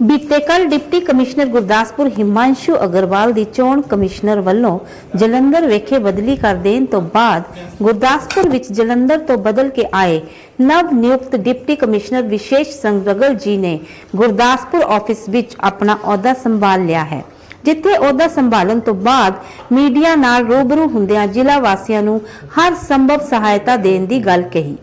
ਬੀਤੇ ਕੱਲ deputy commissioner Gurdaspur Himanshu Agarwal ਦੀ ਚੋਣ ਕਮਿਸ਼ਨਰ ਵੱਲੋਂ ਜਲੰਧਰ ਵਿਖੇ ਬਦਲੀ ਕਰ ਦੇਣ ਤੋਂ ਬਾਅਦ ਗੁਰਦਾਸਪੁਰ ਵਿੱਚ ਜਲੰਧਰ ਤੋਂ ਬਦਲ ਕੇ ਆਏ ਨਵ ਨਿਯੁਕਤ ਡਿਪਟੀ ਕਮਿਸ਼ਨਰ ਵਿਸ਼ੇਸ਼ ਸੰਗਰਗਲ ਜੀ ਨੇ ਗੁਰਦਾਸਪੁਰ ਆਫਿਸ ਵਿੱਚ ਆਪਣਾ ਅਹੁਦਾ ਸੰਭਾਲ ਲਿਆ ਹੈ, ਜਿੱਥੇ ਅਹੁਦਾ ਸੰਭਾਲਣ ਤੋਂ ਬਾਅਦ ਮੀਡੀਆ ਨਾਲ ਰੂਬਰੂ ਹੁੰਦਿਆਂ ਜ਼ਿਲ੍ਹਾ ਵਾਸੀਆਂ ਨੂੰ ਹਰ ਸੰਭਵ ਸਹਾਇਤਾ ਦੇਣ ਦੀ ਗੱਲ ਕਹੀ।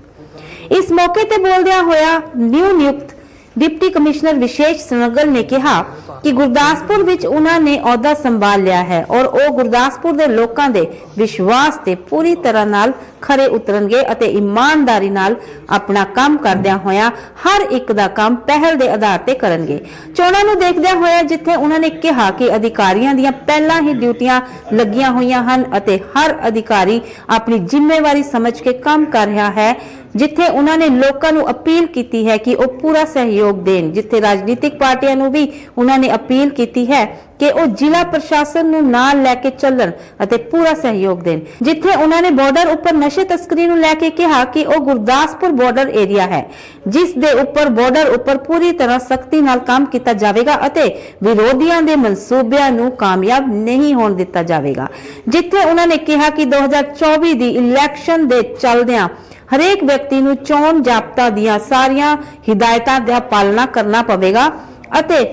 ਇਸ ਮੌਕੇ ਤੇ ਬੋਲਦਿਆਂ ਹੋਇਆ ਨਿਊ ਨਿਯੁਕਤ ਡਿਪਟੀ ਕਮਿਸ਼ਨਰ ਵਿਸ਼ੇਸ਼ ਸਨਗਲ ਨੇ ਕਿਹਾ ਕਿ ਗੁਰਦਾਸਪੁਰ ਵਿੱਚ ਉਹਨਾਂ ਨੇ ਅਹੁਦਾ ਸੰਭਾਲ ਲਿਆ ਹੈ ਔਰ ਉਹ ਗੁਰਦਾਸਪੁਰ ਦੇ ਲੋਕਾਂ ਦੇ ਵਿਸ਼ਵਾਸ ਤੇ ਪੂਰੀ ਤਰ੍ਹਾਂ ਨਾਲ ਖਰੇ ਉਤਰਨਗੇ ਅਤੇ ਇਮਾਨਦਾਰੀ ਨਾਲ ਆਪਣਾ ਕੰਮ ਕਰਦਿਆਂ ਹੋਇਆਂ ਹਰ ਇੱਕ ਦਾ ਕੰਮ ਪਹਿਲ ਦੇ ਆਧਾਰ ਤੇ ਕਰਨਗੇ। ਚੋਣਾਂ ਨੂੰ ਦੇਖਦਿਆਂ ਹੋਇਆਂ ਜਿੱਥੇ ਉਹਨਾਂ ਨੇ ਕਿਹਾ ਕਿ ਅਧਿਕਾਰੀਆਂ ਦੀਆਂ ਪਹਿਲਾਂ ਹੀ ਡਿਊਟੀਆਂ ਲੱਗੀਆਂ ਹੋਈਆਂ ਹਨ ਅਤੇ ਹਰ ਅਧਿਕਾਰੀ ਆਪਣੀ ਜ਼ਿੰਮੇਵਾਰੀ ਸਮਝ ਕੇ ਕੰਮ ਕਰ ਰਿਹਾ ਹੈ ਜਿੱਥੇ ਉਹਨਾਂ ਨੇ ਲੋਕਾਂ ਨੂੰ ਅਪੀਲ ਕੀਤੀ ਹੈ ਕਿ ਉਹ ਪੂਰਾ ਸਹਿਯੋਗ ਦੇਣ, ਜਿੱਥੇ ਰਾਜਨੀਤਿਕ ਪਾਰਟੀਆਂ ਨੂੰ ਵੀ ਉਹਨਾਂ ਨੇ ਅਪੀਲ ਕੀਤੀ ਹੈ ਕਿ ਉਹ ਜ਼ਿਲ੍ਹਾ ਪ੍ਰਸ਼ਾਸਨ ਨੂੰ ਨਾਲ ਲੈ ਕੇ ਚੱਲਣ ਅਤੇ ਪੂਰਾ ਸਹਿਯੋਗ ਦੇਣ। ਜਿੱਥੇ ਉਹਨਾਂ ਨੇ ਬਾਰਡਰ ਉੱਪਰ ਨਸ਼ੇ ਤਸਕਰੀ ਨੂੰ ਲੈ ਕੇ ਕਿਹਾ ਕਿ ਉਹ ਗੁਰਦਾਸਪੁਰ ਬਾਰਡਰ ਏਰੀਆ ਹੈ, ਜਿਸ ਦੇ ਉੱਪਰ ਬਾਰਡਰ ਉੱਪਰ ਪੂਰੀ ਤਰ੍ਹਾਂ ਸਖਤੀ ਨਾਲ ਕੰਮ ਕੀਤਾ ਜਾਵੇਗਾ ਅਤੇ ਵਿਰੋਧੀਆਂ ਦੇ ਮਨਸੂਬਿਆਂ ਨੂੰ ਕਾਮਯਾਬ ਨਹੀਂ ਹੋਣ ਦਿੱਤਾ ਜਾਵੇਗਾ। ਜਿੱਥੇ ਉਹਨਾਂ ਨੇ ਕਿਹਾ ਕਿ 2024 ਦੀ ਇਲੈਕਸ਼ਨ ਦੇ ਚੱਲਦਿਆਂ ਹਰੇਕ ਵਿਅਕਤੀ ਨੂੰ ਚੋਣ ਜਾਬਤਾ ਦੀਆਂ ਸਾਰੀਆਂ ਹਦਾਇਤਾਂ ਦਾ ਪਾਲਣਾ ਕਰਨਾ ਪਵੇਗਾ ਅਤੇ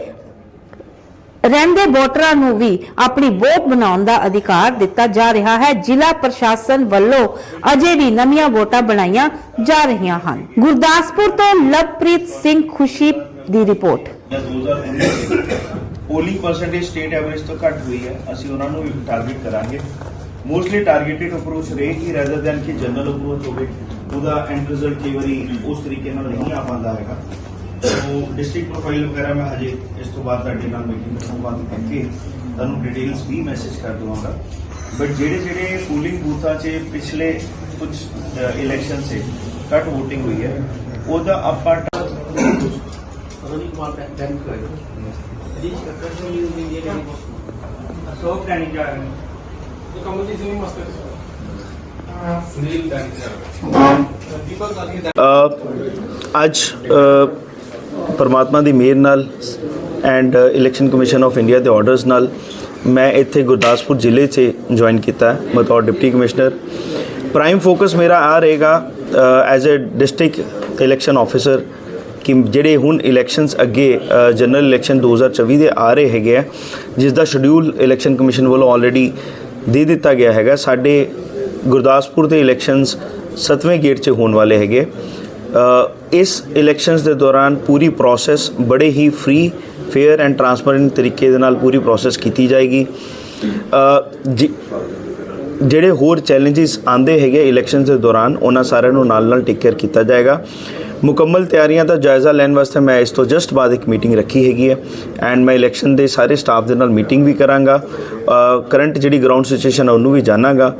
ਰਹਿੰਦੇ ਵੋਟਰਾਂ ਨੂੰ ਵੀ ਆਪਣੀ ਵੋਟ ਬਣਾਉਣ ਦਾ ਅਧਿਕਾਰ ਦਿੱਤਾ ਜਾ ਰਿਹਾ ਹੈ। ਜ਼ਿਲ੍ਹਾ ਪ੍ਰਸ਼ਾਸਨ ਵੱਲੋਂ ਅਜੇ ਵੀ ਨਵੀਆਂ ਵੋਟਾਂ ਬਣਾਈਆਂ ਜਾ ਰਹੀਆਂ ਹਨ। ਗੁਰਦਾਸਪੁਰ ਤੋਂ ਲਵਪ੍ਰੀਤ ਸਿੰਘ ਖੁਸ਼ੀ ਦੀ report. 2019 polling percentage state average ਤੋਂ ਘੱਟ ਹੋਈ ਹੈ। ਅਸੀਂ ਉਹਨਾਂ ਨੂੰ ਟਾਰਗੇਟ ਕਰਾਂਗੇ। ਮੋਸਟਲੀ ਟਾਰਗੇਟਡ ਅਪਰੋਚ ਰਹੇਗੀ ਰੈਦਰ ਦੈਨ ਕਿ ਜਨਰਲ ਅਪਰੋਚ ਹੋਵੇ। ਉਹਦਾ ਐਂਡ ਰਿਜ਼ਲਟ ਕਈ ਵਾਰੀ ਉਸ ਤਰੀਕੇ ਨਾਲ ਨਹੀਂ ਆ ਪਾਉਂਦਾ ਹੈਗਾ। ਸੋ ਡਿਸਟ੍ਰਿਕਟ ਪ੍ਰੋਫਾਈਲ ਵਗੈਰਾ ਮੈਂ ਹਜੇ ਇਸ ਤੋਂ ਬਾਅਦ ਤੁਹਾਡੇ ਨਾਲ ਮੀਟਿੰਗ ਤੋਂ ਬਾਅਦ ਕਰਕੇ ਤੁਹਾਨੂੰ ਡਿਟੇਲਸ ਵੀ ਮੈਸੇਜ ਕਰ ਦਵਾਂਗਾ। ਬਟ ਜਿਹੜੇ ਜਿਹੜੇ ਪੋਲਿੰਗ ਬੂਥਾਂ 'ਚ ਪਿਛਲੇ ਕੁਝ ਇਲੈਕਸ਼ਨ ਸੇ ਘੱਟ VOTING ਹੋਈ ਹੈ ਉਹਦਾ ਆਪਾਂ you will get any so planning ਕਰ ਰਹੇ ਨੇ। ਇਹ ਕਮਲਜੀਤ ਸਿੰਘ ਮਸਤ ਹੈ ਅੱਜ ਪਰਮਾਤਮਾ ਦੀ ਮਿਹਰ ਨਾਲ and election commission of India ਦੇ ਆਰਡਰਸ ਨਾਲ ਮੈਂ ਇੱਥੇ ਗੁਰਦਾਸਪੁਰ ਜ਼ਿਲ੍ਹੇ 'ਚ ਜੁਆਇਨ ਕੀਤਾ ਬਤੌਰ ਡਿਪਟੀ ਕਮਿਸ਼ਨਰ ਪ੍ਰਾਈਮ ਫੋਕਸ ਮੇਰਾ ਆ ਰਹੇਗਾ as a district election officer ਕਿ ਜਿਹੜੇ ਹੁਣ ਇਲੈਕਸ਼ਨਸ ਅੱਗੇ ਜਨਰਲ ਇਲੈਕਸ਼ਨ 2024 ਦੇ ਆ ਰਹੇ ਹੈਗੇ ਆ, ਜਿਸ ਦਾ ਸ਼ਡਿਊਲ ਇਲੈਕਸ਼ਨ ਕਮਿਸ਼ਨ ਵੱਲੋਂ ਆਲਰੇਡੀ ਦੇ ਦਿੱਤਾ ਗਿਆ ਹੈਗਾ। ਸਾਡੇ ਗੁਰਦਾਸਪੁਰ ਦੇ ਇਲੈਕਸ਼ਨਸ 7ਵੇਂ ਗੇਟ 'ਚ ਹੋਣ ਵਾਲੇ ਹੈਗੇ। ਇਸ ਇਲੈਕਸ਼ਨਸ ਦੇ ਦੌਰਾਨ ਪੂਰੀ ਪ੍ਰੋਸੈਸ ਬੜੇ ਹੀ ਫ੍ਰੀ ਫੇਅਰ ਐਂਡ ਟਰਾਂਸਪੇਰੈਂਟ ਤਰੀਕੇ ਦੇ ਨਾਲ ਪੂਰੀ ਪ੍ਰੋਸੈਸ ਕੀਤੀ ਜਾਏਗੀ। ਅ, ਜਿਹੜੇ ਹੋਰ ਚੈਲੰਜਸ ਆਂਦੇ ਹੈਗੇ ਇਲੈਕਸ਼ਨਸ ਦੇ ਦੌਰਾਨ ਉਹਨਾਂ ਸਾਰਿਆਂ ਨੂੰ ਨਾਲ ਨਾਲ ਟੇਕ ਕੇਅਰ ਕੀਤਾ ਜਾਏਗਾ। ਮੁਕੰਮਲ ਤਿਆਰੀਆਂ ਦਾ ਜਾਇਜ਼ਾ ਲੈਣ ਵਾਸਤੇ ਮੈਂ ਇਸ ਤੋਂ ਜਸਟ ਬਾਅਦ ਇੱਕ ਮੀਟਿੰਗ ਰੱਖੀ ਹੈਗੀ ਹੈ ਐਂਡ ਮੈਂ ਇਲੈਕਸ਼ਨ ਦੇ ਸਾਰੇ ਸਟਾਫ ਦੇ ਨਾਲ ਮੀਟਿੰਗ ਵੀ ਕਰਾਂਗਾ। ਕਰੰਟ ਜਿਹੜੀ ਗਰਾਊਂਡ ਸਿਚੁਏਸ਼ਨ ਹੈ ਉਹਨੂੰ ਵੀ ਜਾਣਾਂਗਾ।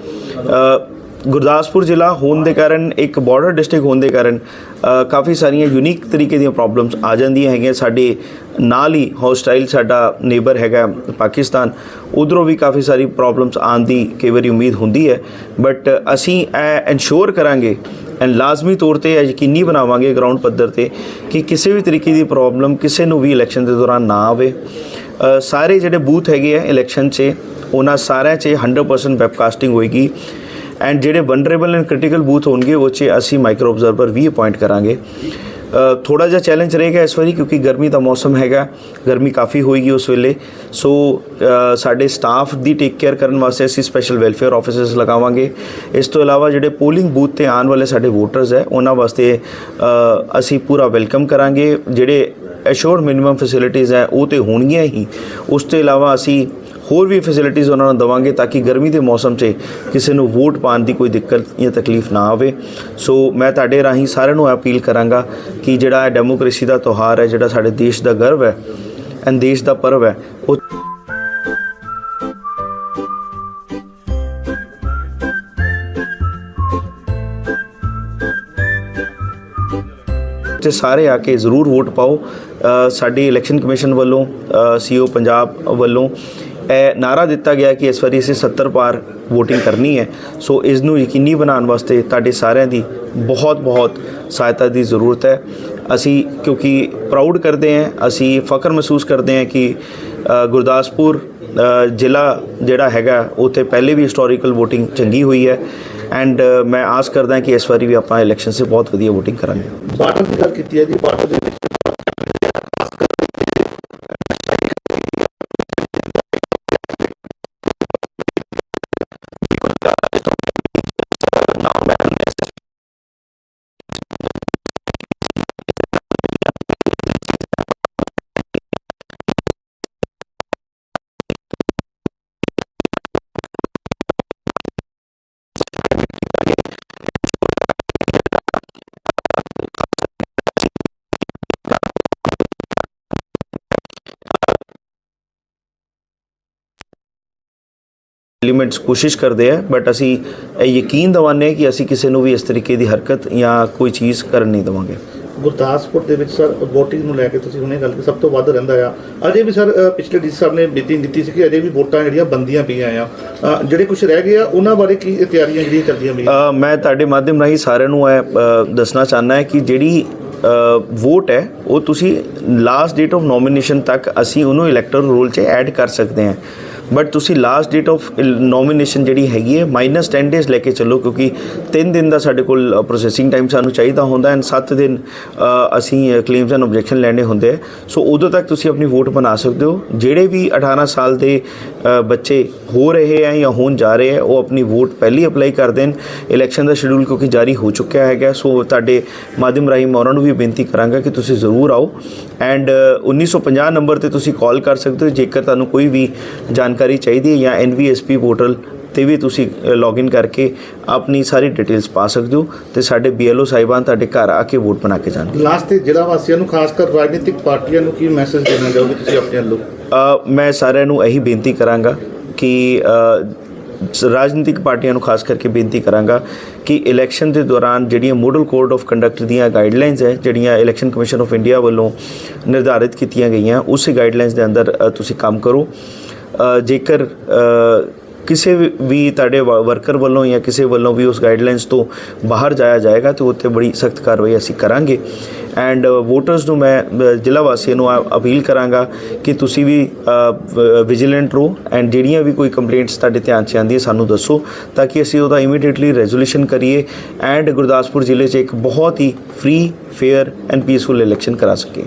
ਗੁਰਦਾਸਪੁਰ ਜ਼ਿਲ੍ਹਾ ਹੋਣ ਦੇ ਕਾਰਨ, ਇੱਕ ਬਾਰਡਰ ਡਿਸਟ੍ਰਿਕਟ ਹੋਣ ਦੇ ਕਾਰਨ ਕਾਫੀ ਸਾਰੀਆਂ ਯੂਨੀਕ ਤਰੀਕੇ ਦੀਆਂ ਪ੍ਰੋਬਲਮਸ ਆ ਜਾਂਦੀਆਂ ਹੈਗੀਆਂ। ਸਾਡੇ ਨਾਲ ਹੀ ਹੌਸਟਾਈਲ ਸਾਡਾ ਨੇਬਰ ਹੈਗਾ ਪਾਕਿਸਤਾਨ, ਉਧਰੋਂ ਵੀ ਕਾਫੀ ਸਾਰੀ ਪ੍ਰੋਬਲਮਸ ਆਉਣ ਦੀ ਕਈ ਵਾਰੀ ਉਮੀਦ ਹੁੰਦੀ ਹੈ। ਬਟ ਅਸੀਂ ਇਹ ਇਨਸ਼ੋਰ ਕਰਾਂਗੇ ਐਂਡ ਲਾਜ਼ਮੀ ਤੌਰ ਤੇ ਇਹ ਯਕੀਨੀ ਬਣਾਵਾਂਗੇ ਗਰਾਊਂਡ ਪੱਧਰ ਤੇ ਕਿ ਕਿਸੇ ਵੀ ਤਰੀਕੇ ਦੀ ਪ੍ਰੋਬਲਮ ਕਿਸੇ ਨੂੰ ਵੀ ਇਲੈਕਸ਼ਨ ਦੇ ਦੌਰਾਨ ਨਾ ਆਵੇ। ਸਾਰੇ ਜਿਹੜੇ ਬੂਥ ਹੈਗੇ ਆ ਇਲੈਕਸ਼ਨ 'ਚ, ਉਹਨਾਂ ਸਾਰਿਆਂ 'ਚ 100% ਵੈਬਕਾਸਟਿੰਗ ਹੋਏਗੀ। ਐਂਡ ਜਿਹੜੇ ਵਨਰੇਬਲ ਐਂਡ ਕ੍ਰਿਟੀਕਲ ਬੂਥ ਹੋਣਗੇ, ਉਹ 'ਚ ਅਸੀਂ ਮਾਈਕਰੋ ਆਬਜ਼ਰਵਰ ਵੀ ਅਪਾਇੰਟ ਕਰਾਂਗੇ। ਥੋੜਾ ਜਿਹਾ ਚੈਲੰਜ ਰਹੇਗਾ ਇਸ ਵਾਰੀ ਕਿਉਂਕਿ ਗਰਮੀ ਦਾ ਮੌਸਮ ਹੈਗਾ, ਗਰਮੀ ਕਾਫੀ ਹੋਏਗੀ ਉਸ ਵੇਲੇ। ਸੋ ਸਾਡੇ ਸਟਾਫ ਦੀ ਟੇਕ ਕੇਅਰ ਕਰਨ ਵਾਸਤੇ ਅਸੀਂ ਸਪੈਸ਼ਲ ਵੈਲਫੇਅਰ ਆਫਿਸਰਸ ਲਗਾਵਾਂਗੇ। ਇਸ ਤੋਂ ਇਲਾਵਾ ਜਿਹੜੇ ਪੋਲਿੰਗ ਬੂਥ ਤੇ ਆਉਣ ਵਾਲੇ ਸਾਡੇ ਵੋਟਰਸ ਹੈ, ਉਹਨਾਂ ਵਾਸਤੇ ਅਸੀਂ ਪੂਰਾ ਵੈਲਕਮ ਕਰਾਂਗੇ। ਜਿਹੜੇ ਐਸ਼ੋਰਡ ਮਿਨੀਮਮ ਫੈਸਿਲਿਟੀਆਂ ਹੈ, ਉਹ ਤੇ ਹੋਣਗੀਆਂ ਹੀ। ਉਸ ਤੋਂ ਇਲਾਵਾ ਅਸੀਂ ਹੋਰ ਵੀ ਫੈਸਿਲਿਟੀਆਂ ਉਹਨਾਂ ਨੂੰ ਦਵਾਂਗੇ ਤਾਂ ਕਿ ਗਰਮੀ ਦੇ ਮੌਸਮ 'ਚ ਕਿਸੇ ਨੂੰ ਵੋਟ ਪਾਉਣ ਦੀ ਕੋਈ ਦਿੱਕਤ ਜਾਂ ਤਕਲੀਫ ਨਾ ਆਵੇ। ਸੋ ਮੈਂ ਤੁਹਾਡੇ ਰਾਹੀਂ ਸਾਰਿਆਂ ਨੂੰ ਅਪੀਲ ਕਰਾਂਗਾ ਕਿ ਜਿਹੜਾ ਇਹ ਡੈਮੋਕ੍ਰੇਸੀ ਦਾ ਤਿਉਹਾਰ ਹੈ, ਜਿਹੜਾ ਸਾਡੇ ਦੇਸ਼ ਦਾ ਗਰਵ ਹੈ ਐਂਡ ਦੇਸ਼ ਦਾ ਪਰਵ ਹੈ, ਉਹ ਤੇ ਸਾਰੇ ਆ ਕੇ ਜ਼ਰੂਰ ਵੋਟ ਪਾਓ। ਸਾਡੀ ਇਲੈਕਸ਼ਨ ਕਮਿਸ਼ਨ ਵੱਲੋਂ ਸੀਓ ਪੰਜਾਬ ਵੱਲੋਂ ਇਹ ਨਾਰਾ ਦਿੱਤਾ ਗਿਆ ਕਿ ਇਸ ਵਾਰੀ ਅਸੀਂ 70 ਪਾਰ VOTING ਕਰਨੀ ਹੈ। ਸੋ ਇਸ ਨੂੰ ਯਕੀਨੀ ਬਣਾਉਣ ਵਾਸਤੇ ਤੁਹਾਡੇ ਸਾਰਿਆਂ ਦੀ ਬਹੁਤ ਬਹੁਤ ਸਹਾਇਤਾ ਦੀ ਜ਼ਰੂਰਤ ਹੈ। ਅਸੀਂ ਕਿਉਂਕਿ ਪ੍ਰਾਊਡ ਕਰਦੇ ਹਾਂ, ਅਸੀਂ ਫਖਰ ਮਹਿਸੂਸ ਕਰਦੇ ਹਾਂ ਕਿ ਗੁਰਦਾਸਪੁਰ ਜ਼ਿਲ੍ਹਾ ਜਿਹੜਾ ਹੈਗਾ, ਉੱਥੇ ਪਹਿਲੇ ਵੀ ਹਿਸਟੋਰੀਕਲ VOTING ਚੰਗੀ ਹੋਈ ਹੈ। ਐਂਡ ਮੈਂ ਆਸ ਕਰਦਾ ਕਿ ਇਸ ਵਾਰੀ ਵੀ ਆਪਾਂ ਇਲੈਕਸ਼ਨ 'ਚ ਬਹੁਤ ਵਧੀਆ VOTING ਕਰਾਂਗੇ। ਬਾਰਡਰ ਦੀ ਗੱਲ ਕੀਤੀ ਹੈ ਜੀ ਬਾਰਡਰ ਦੇ ਵਿੱਚ ਐਲੀਮੈਂਟਸ ਕੋਸ਼ਿਸ਼ ਕਰਦੇ ਆ ਬਟ ਅਸੀਂ ਇਹ ਯਕੀਨ ਹਾਂ ਕਿ ਅਸੀਂ ਕਿਸੇ ਨੂੰ ਵੀ ਇਸ ਤਰੀਕੇ ਦੀ ਹਰਕਤ ਜਾਂ ਕੋਈ ਚੀਜ਼ ਕਰਨ ਨਹੀਂ ਦੇਵਾਂਗੇ। ਗੁਰਦਾਸਪੁਰ ਦੇ ਵਿੱਚ ਸਰ VOTING ਨੂੰ ਲੈ ਕੇ ਤੁਸੀਂ ਹੁਣੇ ਗੱਲ ਕੀਤੀ ਸਭ ਤੋਂ ਵੱਧ ਰਹਿੰਦਾ ਆ। ਅਜੇ ਵੀ ਸਰ ਪਿਛਲੇ ਡੀ ਸਾਹਿਬ ਨੇ ਮੀਟਿੰਗ ਕੀਤੀ ਸੀ ਕਿ ਅਜੇ ਵੀ ਵੋਟਾਂ ਜਿਹੜੀਆਂ ਬੰਦੀਆਂ ਪਈਆਂ ਆ। ਜਿਹੜੇ ਕੁਝ ਰਹਿ ਗਏ ਆ ਉਹਨਾਂ ਬਾਰੇ ਕੀ ਤਿਆਰੀਆਂ ਜਿਹੜੀਆਂ ਚੱਲਦੀਆਂ ਪਈਆਂ? ਮੈਂ ਤੁਹਾਡੇ ਮਾਧਿਅਮ ਰਾਹੀਂ ਸਾਰਿਆਂ ਨੂੰ ਇਹ ਦੱਸਣਾ ਚਾਹੁੰਦਾ ਹੈ ਕਿ ਜਿਹੜੀ ਵੋਟ ਹੈ ਉਹ ਤੁਸੀਂ ਲਾਸਟ ਡੇਟ ਆਫ ਨੋਮੀਨੇਸ਼ਨ ਤੱਕ ਅਸੀਂ ਉਹਨੂੰ ਇਲੈਕਟਰਲ ਰੋਲ 'ਚ ਐਡ ਕਰ ਸਕਦੇ ਹਾਂ। ਬਟ ਤੁਸੀਂ ਲਾਸਟ ਡੇਟ ਆਫ ਨੋਮੀਨੇਸ਼ਨ ਜਿਹੜੀ ਹੈਗੀ ਹੈ ਮਾਈਨਸ 10 ਡੇਜ਼ ਲੈ ਕੇ ਚੱਲੋ, ਕਿਉਂਕਿ 3 ਦਿਨ ਦਾ ਸਾਡੇ ਕੋਲ ਪ੍ਰੋਸੈਸਿੰਗ ਟਾਈਮ ਸਾਨੂੰ ਚਾਹੀਦਾ ਹੁੰਦਾ ਐਂਡ 7 ਦਿਨ ਅਸੀਂ ਕਲੇਮਸ ਐਂਡ ਆਬਜੈਕਸ਼ਨ ਲੈਣੇ ਹੁੰਦੇ ਆ। ਸੋ ਉਦੋਂ ਤੱਕ ਤੁਸੀਂ ਆਪਣੀ ਵੋਟ ਬਣਾ ਸਕਦੇ ਹੋ। ਜਿਹੜੇ ਵੀ 18 ਸਾਲ ਦੇ ਬੱਚੇ ਹੋ ਰਹੇ ਹੈ ਜਾਂ ਹੋਣ ਜਾ ਰਹੇ ਹੈ, ਉਹ ਆਪਣੀ ਵੋਟ ਪਹਿਲੀ ਅਪਲਾਈ ਕਰ ਦੇਣ। ਇਲੈਕਸ਼ਨ ਦਾ ਸ਼ਡਿਊਲ ਕਿਉਂਕਿ ਜਾਰੀ ਹੋ ਚੁੱਕਿਆ ਹੈਗਾ, ਸੋ ਤੁਹਾਡੇ ਮਾਧਿਅਮ ਰਾਹੀਂ ਮੈਂ ਉਹਨਾਂ ਨੂੰ ਵੀ ਬੇਨਤੀ ਕਰਾਂਗਾ ਕਿ ਤੁਸੀਂ ਜ਼ਰੂਰ ਆਓ। ਐਂਡ 1950 ਨੰਬਰ ਤੇ ਤੁਸੀਂ ਕਾਲ ਕਰ ਸਕਦੇ ਹੋ, ਜੇਕਰ ਤੁਹਾਨੂੰ ਕੋਈ ਵੀ ਜਾਣਕਾਰੀ ਚਾਹੀਦੀ ਹੈ ਜਾਂ ਐਨਵੀਐਸਪੀ ਪੋਰਟਲ ਤੇ ਵੀ ਤੁਸੀਂ ਲੌਗਇਨ ਕਰਕੇ ਆਪਣੀ ਸਾਰੀ ਡਿਟੇਲਸ ਪਾ ਸਕਦੇ ਹੋ ਤੇ ਸਾਡੇ ਬੀਐਲਓ ਸਾਹਿਬਾਨ ਤੁਹਾਡੇ ਘਰ ਆ ਕੇ ਵੋਟ ਬਣਾ ਕੇ ਜਾਣਗੇ। ਲਾਸਟ ਤੇ ਜ਼ਿਲ੍ਹਾ ਵਾਸੀਆਂ ਨੂੰ, ਖਾਸ ਕਰ ਰਾਜਨੀਤਿਕ ਪਾਰਟੀਆਂ ਨੂੰ ਕੀ ਮੈਸੇਜ ਦੇਣਾ ਚਾਹੋਗੇ ਤੁਸੀਂ ਆਪਣੇ ਵੱਲੋਂ? ਮੈਂ ਸਾਰਿਆਂ ਨੂੰ ਇਹੀ ਬੇਨਤੀ ਕਰਾਂਗਾ ਕਿ ਰਾਜਨੀਤਿਕ ਪਾਰਟੀਆਂ ਨੂੰ ਖਾਸ ਕਰਕੇ ਬੇਨਤੀ ਕਰਾਂਗਾ ਕਿ ਇਲੈਕਸ਼ਨ ਦੇ ਦੌਰਾਨ ਜਿਹੜੀਆਂ ਮੋਡਲ ਕੋਡ ਆਫ ਕੰਡਕਟ ਦੀਆਂ ਗਾਈਡਲਾਈਨਸ ਹੈ, ਜਿਹੜੀਆਂ ਇਲੈਕਸ਼ਨ ਕਮਿਸ਼ਨ ਆਫ ਇੰਡੀਆ ਵੱਲੋਂ ਨਿਰਧਾਰਿਤ ਕੀਤੀਆਂ ਗਈਆਂ, ਉਸੇ ਗਾਈਡਲਾਈਨਸ ਦੇ ਅੰਦਰ ਤੁਸੀਂ ਕੰਮ ਕਰੋ। ਜੇਕਰ ਕਿਸੇ ਵੀ- ਵੀ ਤੁਹਾਡੇ ਵਰਕਰ ਵੱਲੋਂ ਜਾਂ ਕਿਸੇ ਵੱਲੋਂ ਵੀ ਉਸ ਗਾਈਡਲਾਈਨਸ ਤੋਂ ਬਾਹਰ ਜਾਇਆ ਜਾਏਗਾ, ਤੇ ਉੱਤੇ ਬੜੀ ਸਖਤ ਕਾਰਵਾਈ ਅਸੀਂ ਕਰਾਂਗੇ। ਐਂਡ ਵੋਟਰਸ ਨੂੰ ਮੈਂ ਜ਼ਿਲ੍ਹਾ ਵਾਸੀਆਂ ਨੂੰ ਆ- ਅਪੀਲ ਕਰਾਂਗਾ ਕਿ ਤੁਸੀਂ ਵੀ ਵਿਜੀਲੈਂਟ ਰਹੋ ਐਂਡ ਜਿਹੜੀਆਂ ਵੀ ਕੋਈ ਕੰਪਲੇਂਟਸ ਤੁਹਾਡੇ ਧਿਆਨ 'ਚ ਆਉਂਦੀ ਹੈ ਸਾਨੂੰ ਦੱਸੋ ਤਾਂ ਕਿ ਅਸੀਂ ਉਹਦਾ ਇਮੀਡੀਏਟਲੀ ਰੈਜ਼ੋਲੂਸ਼ਨ ਕਰੀਏ ਐਂਡ ਗੁਰਦਾਸਪੁਰ ਜ਼ਿਲ੍ਹੇ 'ਚ ਇੱਕ ਬਹੁਤ ਹੀ free fair and peaceful election ਕਰਾ ਸਕੀਏ।